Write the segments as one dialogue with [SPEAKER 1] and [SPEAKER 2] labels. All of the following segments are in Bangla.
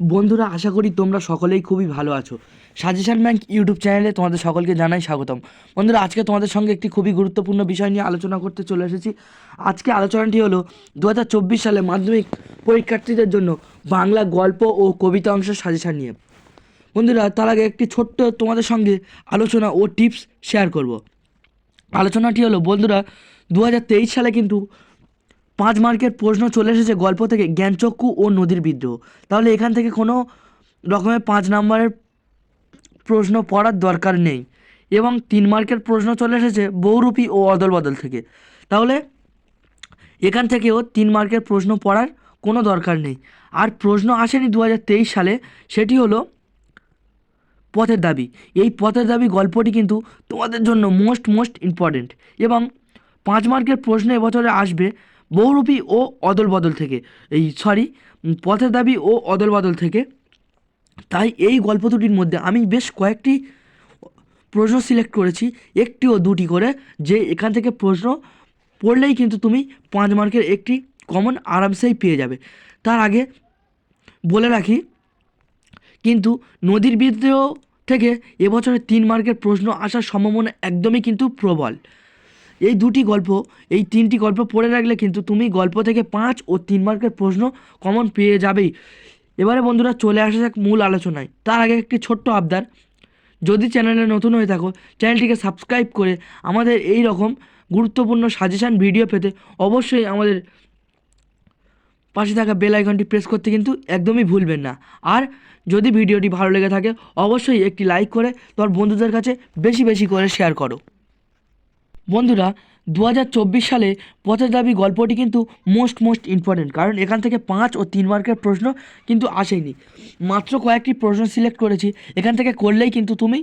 [SPEAKER 1] বন্ধুরা, আশা করি তোমরা সকলেই খুবই ভালো আছো। সাজেশন ব্যাংক ইউটিউব চ্যানেলে তোমাদের সকলকে জানাই স্বাগতম। বন্ধুরা, আজকে তোমাদের সঙ্গে একটি খুবই গুরুত্বপূর্ণ বিষয় নিয়ে আলোচনা করতে চলে এসেছি। আজকে আলোচনাটি হলো দু হাজার চব্বিশ সালে মাধ্যমিক পরীক্ষার্থীদের জন্য বাংলা গল্প ও কবিতা অংশের সাজেশন নিয়ে। বন্ধুরা, তার আগে একটি ছোট্ট তোমাদের সঙ্গে আলোচনা ও টিপস শেয়ার করব। আলোচনাটি হলো, বন্ধুরা দু হাজার তেইশ সালে কিন্তু পাঁচ মার্কের প্রশ্ন চলে এসেছে গল্প থেকে জ্ঞানচক্ষু ও নদীর বিদ্রোহ। তাহলে এখান থেকে কোনো রকমের পাঁচ নম্বরের প্রশ্ন পড়ার দরকার নেই। এবং তিন মার্কের প্রশ্ন চলে এসেছে বহুরূপী ও অদল বদল থেকে। তাহলে এখান থেকেও তিন মার্কের প্রশ্ন পড়ার কোনো দরকার নেই। আর প্রশ্ন আসেনি দু হাজার তেইশ সালে, সেটি হলো পথের দাবি। এই পথের দাবি গল্পটি কিন্তু তোমাদের জন্য মোস্ট মোস্ট ইম্পর্টেন্ট। এবং পাঁচ মার্কের প্রশ্ন এবছরে আসবে বহুরূপী ও অদল বদল থেকে। এই সরি পথের দাবি ও অদল বদল থেকে। তাই এই গল্প দুটির মধ্যে আমি বেশ কয়েকটি প্রশ্ন সিলেক্ট করেছি, একটি ও দুটি করে, যে এখান থেকে প্রশ্ন পড়লেই কিন্তু তুমি পাঁচ মার্কের একটি কমন আরামসেই পেয়ে যাবে। তার আগে বলে রাখি, কিন্তু নদীর বিদ্রোহ থেকে এবছরে তিন মার্কের প্রশ্ন আসার সম্ভাবনা একদমই কিন্তু প্রবল। এই দুটি গল্প, এই তিনটি গল্প পড়ে রাখলে কিন্তু তুমি গল্প থেকে পাঁচ ও তিন মার্কের প্রশ্ন কমন পেয়ে যাবেই। এবারে বন্ধুরা চলে আসা যাক মূল আলোচনায়। তার আগে একটি ছোট্ট আবদার। যদি চ্যানেলে নতুন হয়ে থাকো চ্যানেলটিকে সাবস্ক্রাইব করে আমাদের এই রকম গুরুত্বপূর্ণ সাজেশান ভিডিও পেতে অবশ্যই আমাদের পাশে থাকা বেল আইকনটি প্রেস করতে কিন্তু একদমই ভুলবেন না। আর যদি ভিডিওটি ভালো লেগে থাকে, অবশ্যই একটি লাইক করে তোমার বন্ধুদের কাছে বেশি বেশি করে শেয়ার করো। বন্ধুরা দু হাজার চব্বিশ সালে পথের দাবি গল্পটি কিন্তু মোস্ট মোস্ট ইম্পর্টেন্ট কারণ এখান থেকে পাঁচ ও তিন মার্কের প্রশ্ন কিন্তু আসেনি। মাত্র কয়েকটি প্রশ্ন সিলেক্ট করেছি, এখান থেকে করলেই কিন্তু তুমি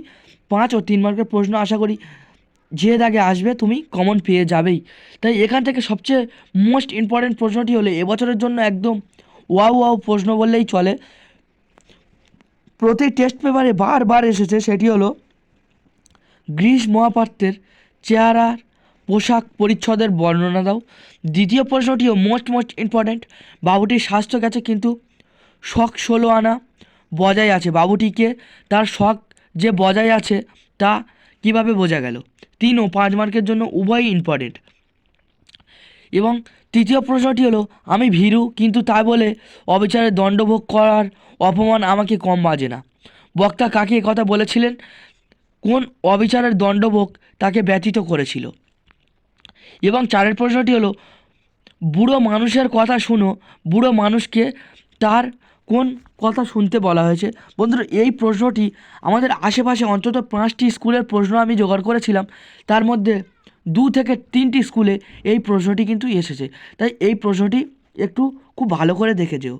[SPEAKER 1] পাঁচ ও তিন মার্কের প্রশ্ন আশা করি যে দাগে আসবে, তুমি কমন পেয়ে যাবেই। তাই এখান থেকে সবচেয়ে মোস্ট ইম্পর্টেন্ট প্রশ্নটি হলো, এবছরের জন্য একদম ওয়াও ওয়াও প্রশ্ন বললেই চলে। প্রতি টেস্ট পেপারে বারবার এসেছে, সেটি হলো গ্রীষ মহাপাত্রের চেহারার পোশাক পরিচ্ছদের বর্ণনা দাও। দ্বিতীয় প্রশ্নটিও মোস্ট মোস্ট ইম্পর্ট্যান্ট বাবুটির স্বাস্থ্য গেছে কিন্তু শখ ষোলো আনা বজায় আছে। বাবুটিকে তার শখ যে বজায় আছে তা কীভাবে বোঝা গেল? তিন ও পাঁচ মার্কের জন্য উভয়ই ইম্পর্টেন্ট এবং তৃতীয় প্রশ্নটি হলো, আমি ভীরু, কিন্তু তাই বলে অবিচারে দণ্ডভোগ করার অপমান আমাকে কম বাজে না। বক্তা কাকে কথা বলেছিলেন? কোন অবিচারের দণ্ডভোগ তাকে ব্যতীত করেছিল। এবং চারের প্রশ্নটি হলো, বুড়ো মানুষের কথা শুনো, বুড়ো মানুষকে তার কোন কথা শুনতে বলা হয়েছে? বন্ধুরা, এই প্রশ্নটি আমাদের আশেপাশে অন্তত পাঁচটি স্কুলের প্রশ্ন আমি জোগাড় করেছিলাম, তার মধ্যে দু থেকে তিনটি স্কুলে এই প্রশ্নটি কিন্তু এসেছে। তাই এই প্রশ্নটি একটু খুব ভালো করে দেখে যেও।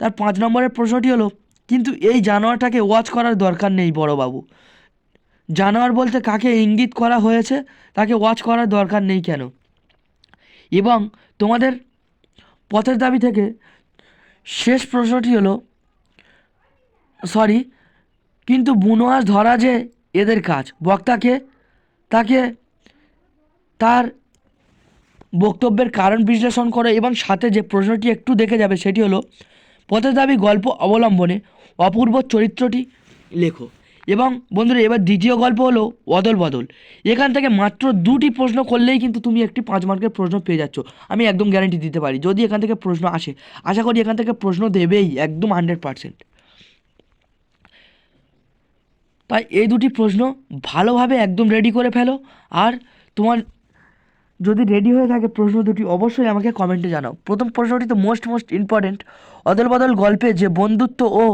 [SPEAKER 1] তার পাঁচ নম্বরের প্রশ্নটি হলো, কিন্তু এই জানোয়ারটাকে ওয়াচ করার দরকার নেই বড়বাবু। জানোয়ার বলতে কাকে ইঙ্গিত করা হয়েছে, তাকে ওয়াচ করার দরকার নেই কেন? এবং তোমাদের পথের দাবি থেকে শেষ প্রশ্নটি হলো সরি কিন্তু বুনোয়াস ধরা যে এদের কাজ বক্তাকে তাকে তার বক্তব্যের কারণ বিশ্লেষণ করে এবং সাথে যে প্রশ্নটি একটু দেখে যাবে সেটি হলো, পথের দাবি গল্প অবলম্বনে অপূর্ব চরিত্রটি লেখো। এবং বন্ধুরা, এবার দ্বিতীয় গল্প হলো অদল বদল। এখান থেকে মাত্র দুটি প্রশ্ন করলেই কিন্তু তুমি একটি পাঁচ মার্কের প্রশ্ন পেয়ে যাচ্ছ। আমি একদম গ্যারান্টি দিতে পারি, যদি এখান থেকে প্রশ্ন আসে, আশা করি এখান থেকে প্রশ্ন দেবেই একদম হান্ড্রেড পারসেন্ট তাই এই দুটি প্রশ্ন ভালোভাবে একদম রেডি করে ফেলো, আর তোমার যদি রেডি হয়ে থাকে প্রশ্ন দুটি, অবশ্যই আমাকে কমেন্টে জানাও। প্রথম প্রশ্নটি তো মোস্ট মোস্ট ইম্পর্টেন্ট অদল বদল গল্পে যে বন্ধুত্ব ও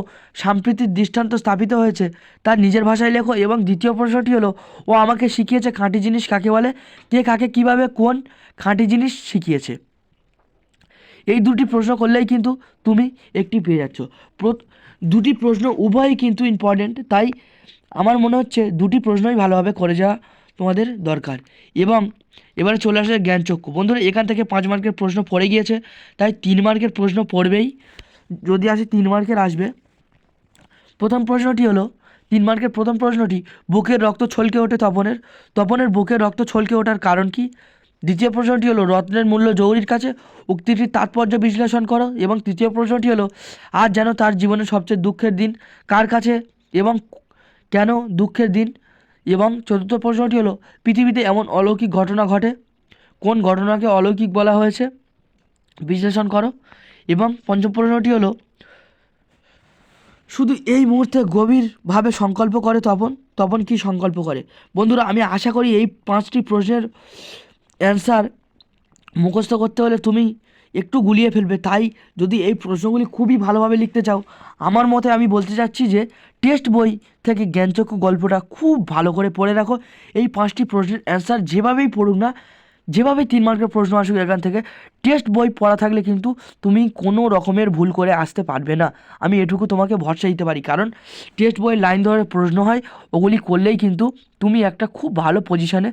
[SPEAKER 1] সাম্প্রতিক দৃষ্টান্ত স্থাপিত হয়েছে তার নিজের ভাষায় লেখো এবং দ্বিতীয় প্রশ্নটি হলো, ও আমাকে শিখিয়েছে খাঁটি জিনিস কাকে বলে? কে কাকে কীভাবে, কোন খাঁটি জিনিস শিখিয়েছে? এই দুটি প্রশ্ন করলেই কিন্তু তুমি একটি পেয়ে যাচ্ছ। দুটি প্রশ্ন উভয়ই কিন্তু ইম্পর্টেন্ট তাই আমার মনে হচ্ছে দুটি প্রশ্নই ভালোভাবে করে যাওয়া তোমাদের দরকার। এবং এবারে চলে আসে জ্ঞানচক্ষু বন্ধুরা, এখান থেকে পাঁচ মার্কের প্রশ্ন পড়ে গিয়েছে, তাই তিন মার্কের প্রশ্ন পড়বেই। যদি আসে তিন মার্কের, আসবে। প্রথম প্রশ্নটি হলো, তিন মার্কের প্রথম প্রশ্নটি, বুকের রক্ত ছলকে ওঠে তপনের। তপনের বুকের রক্ত ছলকে ওঠার কারণ কি? দ্বিতীয় প্রশ্নটি হলো, রত্নের মূল্য জৌরির কাছে। উক্তিটির তাৎপর্য বিশ্লেষণ করো। এবং তৃতীয় প্রশ্নটি হলো, আজ যেন তার জীবনের সবচেয়ে দুঃখের দিন কার কাছে এবং কেন দুঃখের দিন? এবং চতুর্থ প্রশ্নটি হলো, পৃথিবীতে এমন অলৌকিক ঘটনা ঘটে? কোন ঘটনাকে অলৌকিক বলা হয়েছে? বিশ্লেষণ করো। এবং পঞ্চম প্রশ্নটি হলো, শুধু এই মুহূর্তে গভীরভাবে সংকল্প করে তপন? তপন কি সংকল্প করে? বন্ধুরা, আমি আশা করি এই পাঁচটি প্রশ্নের অ্যান্সার মুখস্থ করতে হলে তুমি একটু গুলিয়ে ফেলবে। তাই যদি এই প্রশ্নগুলি খুবই ভালোভাবে লিখতে চাও, আমার মতে আমি বলতে চাচ্ছি যে টেক্সট বই থেকে জ্ঞানচক্ষু গল্পটা খুব ভালো করে পড়ে রাখো। এই পাঁচটি প্রশ্নের অ্যান্সার যেভাবেই পড়ুক না যেভাবে তিন মার্কের প্রশ্ন আসুক এখান থেকে টেস্ট বই পড়া থাকলে কিন্তু তুমি কোনো রকমের ভুল করে আসতে পারবে না। আমি এটুকু তোমাকে ভরসা দিতে পারি। কারণ টেস্ট বইয়ের লাইন ধরে প্রশ্ন হয়, ওগুলি করলেই কিন্তু তুমি একটা খুব ভালো পজিশনে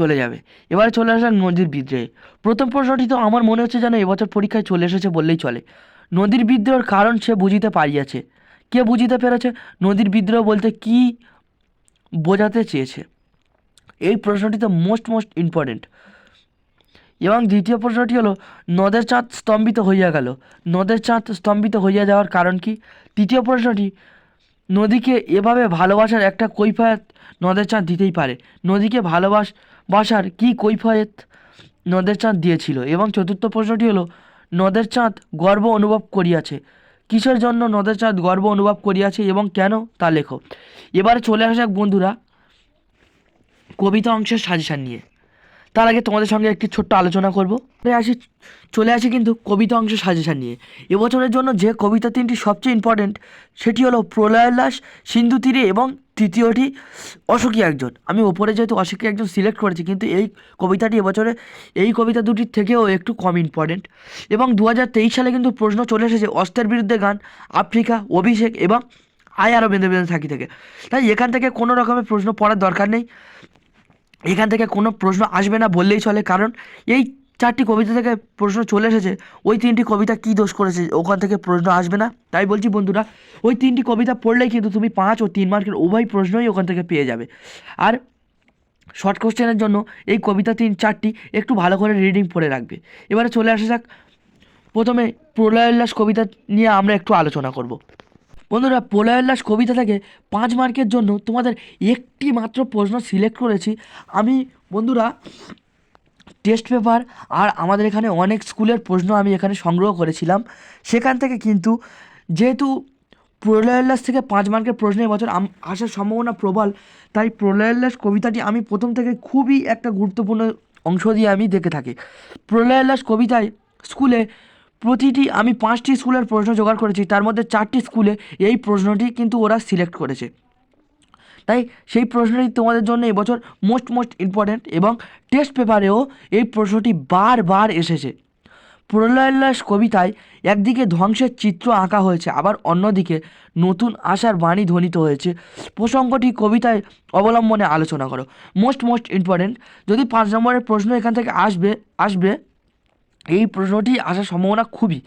[SPEAKER 1] চলে যাবে। এবারে চলে আসা নদীর বিদ্রোহে। প্রথম প্রশ্নটি তো আমার মনে হচ্ছে যেন এবছর পরীক্ষায় চলে এসেছে বললেই চলে। নদীর বিদ্রোহের কারণ সে বুঝিতে পারিয়াছে। কে বুঝিতে পেরেছে? নদীর বিদ্রোহ বলতে কি বোঝাতে চেয়েছে? এই প্রশ্নটি তো মোস্ট মোস্ট ইম্পর্টেন্ট এবং দ্বিতীয় প্রশ্নটি হলো, নদের চাঁদ স্তম্ভিত হইয়া গেল। নদের চাঁদ স্তম্ভিত হইয়া যাওয়ার কারণ কি? তৃতীয় প্রশ্নটি, নদীকে এভাবে ভালোবাসার একটা কৈফায়ত নদের চাঁদ দিতেই পারে। নদীকে ভালোবাস বাসার কি কৈফায়েত নদের চাঁদ দিয়েছিল? এবং চতুর্থ প্রশ্নটি হলো, নদের চাঁদ গর্ব অনুভব করিয়াছে। কিসের জন্য নদের চাঁদ গর্ব অনুভব করিয়াছে এবং কেন তা লেখো। এবারে চলে আসা বন্ধুরা কবিতা অংশের সাজেশান নিয়ে। তার আগে তোমাদের সঙ্গে একটি ছোট্ট আলোচনা করব। আসি, চলে আসি কিন্তু কবিতা অংশের সাজেশান নিয়ে। এবছরের জন্য যে কবিতা তিনটি সবচেয়ে ইম্পর্টেন্ট সেটি হলো প্রলয়োল্লাস সিন্ধু তীরে এবং তৃতীয়টি অশোকী একজন। আমি ওপরে যেহেতু অশোকী একজন সিলেক্ট করেছি, কিন্তু এই কবিতাটি এবছরে, এই কবিতা দুটির থেকেও একটু কম ইম্পর্টেন্ট এবং দু হাজার তেইশ সালে কিন্তু প্রশ্ন চলে এসেছে, অস্ত্রের বিরুদ্ধে গান, আফ্রিকা, অভিষেক এবং আয় আরও বেঁধে বেঁধে থাকি থেকে। তাই এখান থেকে কোনো রকমের প্রশ্ন পড়ার দরকার নেই। এখান থেকে কোনো প্রশ্ন আসবে না বললেই চলে, কারণ এই চারটি কবিতা থেকে প্রশ্ন চলে এসেছে। ওই তিনটি কবিতা কী দোষ করেছে? ওখান থেকে প্রশ্ন আসবে না। তাই বলছি বন্ধুরা, ওই তিনটি কবিতা পড়লেই কিন্তু তুমি পাঁচ ও তিন মার্কের উভয় প্রশ্নই ওখান থেকে পেয়ে যাবে। আর শর্ট কোশ্চেনের জন্য এই কবিতা তিন চারটি একটু ভালো করে রিডিং পড়ে রাখবে। এবারে চলে আসা যাক। প্রথমে প্রলয়োল্লাস কবিতা নিয়ে আমরা একটু আলোচনা করব। বন্ধুরা প্রলয়োল্লাস কবিতা থেকে পাঁচ মার্কের জন্য তোমাদের একটি মাত্র প্রশ্ন সিলেক্ট করেছি। আমি, বন্ধুরা টেস্ট পেপার আর আমাদের এখানে অনেক স্কুলের প্রশ্ন আমি এখানে সংগ্রহ করেছিলাম। সেখান থেকে কিন্তু যেহেতু প্রলয়োল্লাস থেকে পাঁচ মার্কের প্রশ্ন এবছর আসার সম্ভাবনা প্রবল, তাই প্রলয়োল্লাস কবিতাটি আমি প্রথম থেকে খুবই একটা গুরুত্বপূর্ণ অংশ দিয়ে আমি দেখে থাকি। প্রলয়োল্লাস কবিতায় স্কুলে প্রতিটি, আমি পাঁচটি স্কুলের প্রশ্ন জোগাড় করেছি, তার মধ্যে চারটি স্কুলে এই প্রশ্নটি কিন্তু ওরা সিলেক্ট করেছে। তাই সেই প্রশ্নটি তোমাদের জন্য এবছর মোস্ট মোস্ট ইম্পর্ট্যান্ট এবং টেস্ট পেপারেও এই প্রশ্নটি বারবার এসেছে। প্রলয়োল্লাস কবিতায় একদিকে ধ্বংসের চিত্র আঁকা হয়েছে, আবার অন্যদিকে নতুন আশার বাণী ধ্বনিত হয়েছে। প্রসঙ্গটি কবিতায় অবলম্বনে আলোচনা করো। মোস্ট মোস্ট ইম্পর্ট্যান্ট, যদি পাঁচ নম্বরের প্রশ্ন এখান থেকে আসবে আসবে এই প্রশ্নটি আসার সম্ভাবনা খুবই।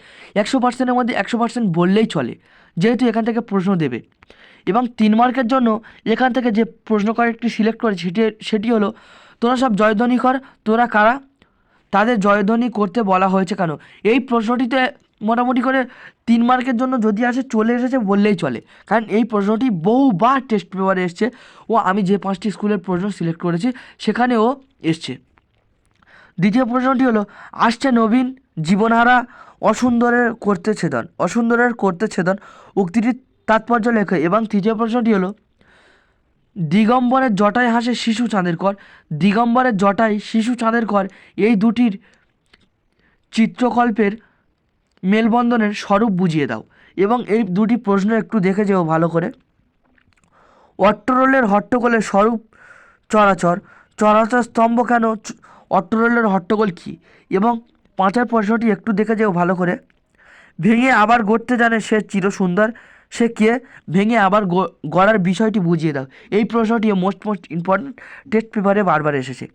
[SPEAKER 1] একশো পার্সেন্টের মধ্যে একশো পার্সেন্ট বললেই চলে, যেহেতু এখান থেকে প্রশ্ন দেবে। এবং তিন মার্কের জন্য এখান থেকে যে প্রশ্ন কয়েকটি সিলেক্ট করে সেটি সেটি হলো, তোরা সব জয়ধ্বনি কর, তোরা কারা? তাদের জয়ধ্বনি করতে বলা হয়েছে কেন? এই প্রশ্নটিতে মোটামুটি করে তিন মার্কের জন্য যদি আসে, চলে এসেছে, বললেই চলে। কারণ এই প্রশ্নটি বহুবার টেস্ট পেপারে এসছে। ও আমি যে পাঁচটি স্কুলের প্রশ্ন সিলেক্ট করেছি, সেখানেও এসছে। দ্বিতীয় প্রশ্নটি হলো, আসছে নবীন জীবনহারা অসুন্দরের করতে ছেদন অসুন্দরের করতে ছেদন উক্তিটির তাৎপর্য লেখে এবং তৃতীয় প্রশ্নটি হলো, দিগম্বরের জটায় হাসে শিশু চাঁদের কর, দিগম্বরের জটায় শিশু চাঁদের কর, এই দুটির চিত্রকল্পের মেলবন্ধনের স্বরূপ বুঝিয়ে দাও। এবং এই দুটি প্রশ্ন একটু দেখে যেও ভালো করে। অট্টরোলের হট্টগোলের স্বরূপ চরাচর চরাচর স্তম্ভ কেন অট্টরোলের হট্টগোল কী? এবং পাঁচার প্রশ্নটি একটু দেখে যেও ভালো করে। ভেঙে আবার গড়তে জানে সে চিরসুন্দর। সে কে? ভেঙে আবার গড়ার বিষয়টি বুঝিয়ে দাও। এই প্রশ্নটি মোস্ট মোস্ট ইম্পর্ট্যান্ট টেস্ট পেপারে বারবার এসেছে।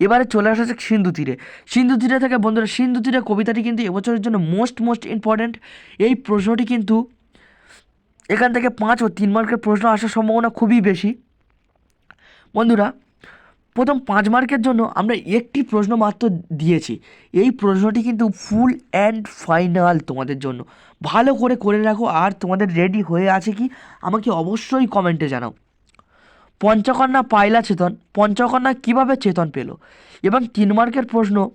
[SPEAKER 1] এবারে চলে আসা যাক সিন্ধু তীরে। সিন্ধু তীরে থেকে বন্ধুরা, সিন্ধু তীরে কবিতাটি কিন্তু এবছরের জন্য মোস্ট মোস্ট ইম্পর্ট্যান্ট এই প্রশ্নটি কিন্তু এখান থেকে পাঁচ ও তিন মার্কের প্রশ্ন আসার সম্ভাবনা খুবই বেশি। বন্ধুরা প্রথম পাঁচ মার্কের জন্য আমরা একটি প্রশ্ন মাত্র দিয়েছি। এই প্রশ্নটি কিন্তু ফুল অ্যান্ড ফাইনাল তোমাদের জন্য। ভালো করে করে রাখো, আর তোমাদের রেডি হয়ে আছে কি, আমাকে অবশ্যই কমেন্টে জানাও। পঞ্চকন্যা পায়লা চেতন, পঞ্চকন্যা কীভাবে চেতন পেল? এবং তিন মার্কের প্রশ্ন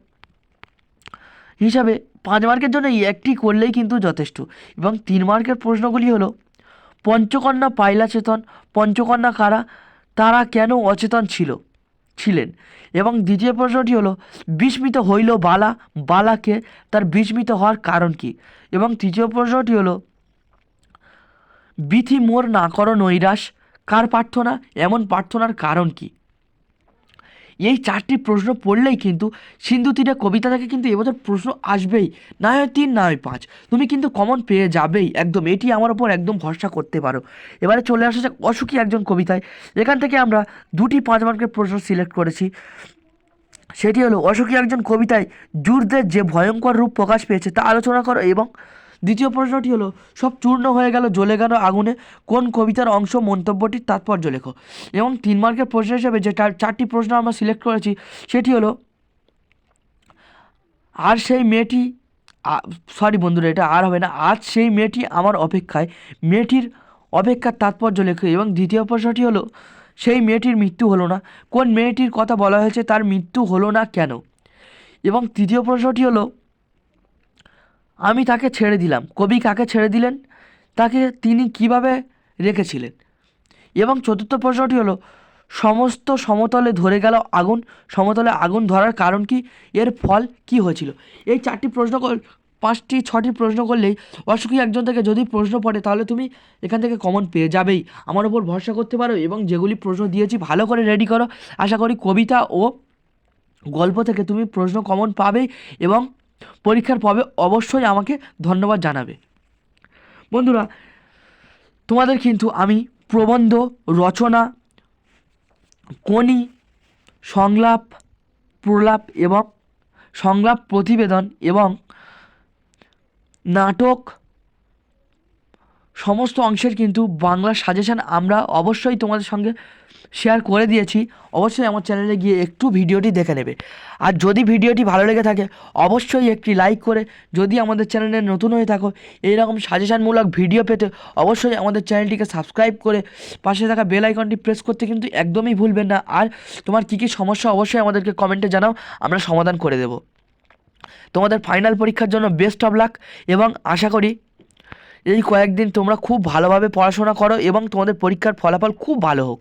[SPEAKER 1] হিসাবে পাঁচ মার্কের জন্য একটি করলেই কিন্তু যথেষ্ট। এবং তিন মার্কের প্রশ্নগুলি হলো, পঞ্চকন্যা পায়লা চেতন, পঞ্চকন্যা কারা, তারা কেন অচেতন ছিল? ছিলেন। এবং দ্বিতীয় প্রশ্নটি হলো, বিস্মিত হইল বালা, বালাকে তার বিস্মিত হওয়ার কারণ কি? এবং তৃতীয় প্রশ্নটি হলো, বিথি মোর না করো নৈরাশ কার প্রার্থনা? এমন প্রার্থনার কারণ কি? এই চারটি প্রশ্ন পড়লেই কিন্তু সিন্ধু তীরে কবিতা থেকে কিন্তু এবছর প্রশ্ন আসবেই। না হয় তিন না হয় পাঁচ। তুমি কিন্তু কমন পেয়ে যাবেই। একদম, এটি আমার ওপর একদম ভরসা করতে পারো। এবারে চলে আসা যাক অসুখী একজন কবিতায়। এখান থেকে আমরা দুটি পাঁচ মার্কের প্রশ্ন সিলেক্ট করেছি। সেটি হলো, অসুখী একজন কবিতায় জুরদের যে ভয়ঙ্কর রূপ প্রকাশ পেয়েছে তা আলোচনা করো এবং দ্বিতীয় প্রশ্নটি হলো, সব চূর্ণ হয়ে গেল জ্বলে গেল আগুনে, কোন কবিতার অংশ মন্তব্যটির তাৎপর্য লেখো? এবং তিন মার্কের প্রশ্ন হিসেবে যে চার- চারটি প্রশ্ন আমরা সিলেক্ট করেছি, সেটি হলো, আর সেই মেয়েটি সরি বন্ধুরা, এটা আর হবে না, আজ সেই মেয়েটি আমার অপেক্ষায়, মেয়েটির অপেক্ষার তাৎপর্য লেখো। এবং দ্বিতীয় প্রশ্নটি হলো, সেই মেয়েটির মৃত্যু হলো না, কোন মেয়েটির কথা বলা হয়েছে তার মৃত্যু হলো না কেন? এবং তৃতীয় প্রশ্নটি হলো আমি তাকে ছেড়ে দিলাম। কবি কাকে ছেড়ে দিলেন? তাকে তিনি কীভাবে রেখেছিলেন? এবং চতুর্থ প্রশ্নটি হলো, সমস্ত সমতলে ধরে গেল আগুন, সমতলে আগুন ধরার কারণ কি? এর ফল কি হয়েছিল? এই চারটি প্রশ্ন পাঁচটি, ছটি প্রশ্ন করলেই অসুখী একজন থেকে যদি প্রশ্ন পড়ে, তাহলে তুমি এখান থেকে কমন পেয়ে যাবেই। আমার ওপর ভরসা করতে পারো এবং যেগুলি প্রশ্ন দিয়েছি ভালো করে রেডি করো। আশা করি কবিতা ও গল্প থেকে তুমি প্রশ্ন কমন পাবে এবং পরীক্ষার পবে অবশ্যই আমাকে ধন্যবাদ জানাবে। বন্ধুরা, তোমাদের কিন্তু আমি প্রবন্ধ, রচনা কোনি সংলাপ, প্রলাপ এবং সংলাপ প্রতিবেদন এবং নাটক সমস্ত অংশের কিন্তু বাংলা সাজেশান আমরা অবশ্যই তোমাদের সঙ্গে শেয়ার করে দিয়েছি, অবশ্যই আমার চ্যানেলে গিয়ে একটু ভিডিওটি দেখে নেবে। আর যদি ভিডিওটি ভালো লেগে থাকে, অবশ্যই একটি লাইক করে যদি আমাদের চ্যানেলে নতুন হয়ে থাকো, এইরকম সাজেশানমূলক ভিডিও পেতে অবশ্যই আমাদের চ্যানেলটিকে সাবস্ক্রাইব করে পাশে থাকা বেল আইকনটি প্রেস করতে কিন্তু একদমই ভুলবেন না। আর তোমার কী কী সমস্যা, অবশ্যই আমাদেরকে কমেন্টে জানাও, আমরা সমাধান করে দেব। তোমাদের ফাইনাল পরীক্ষার জন্য বেস্ট অফ লাক এবং আশা করি এই কয়েকদিন তোমরা খুব ভালোভাবে পড়াশোনা করো এবং তোমাদের পরীক্ষার ফলাফল খুব ভালো হোক।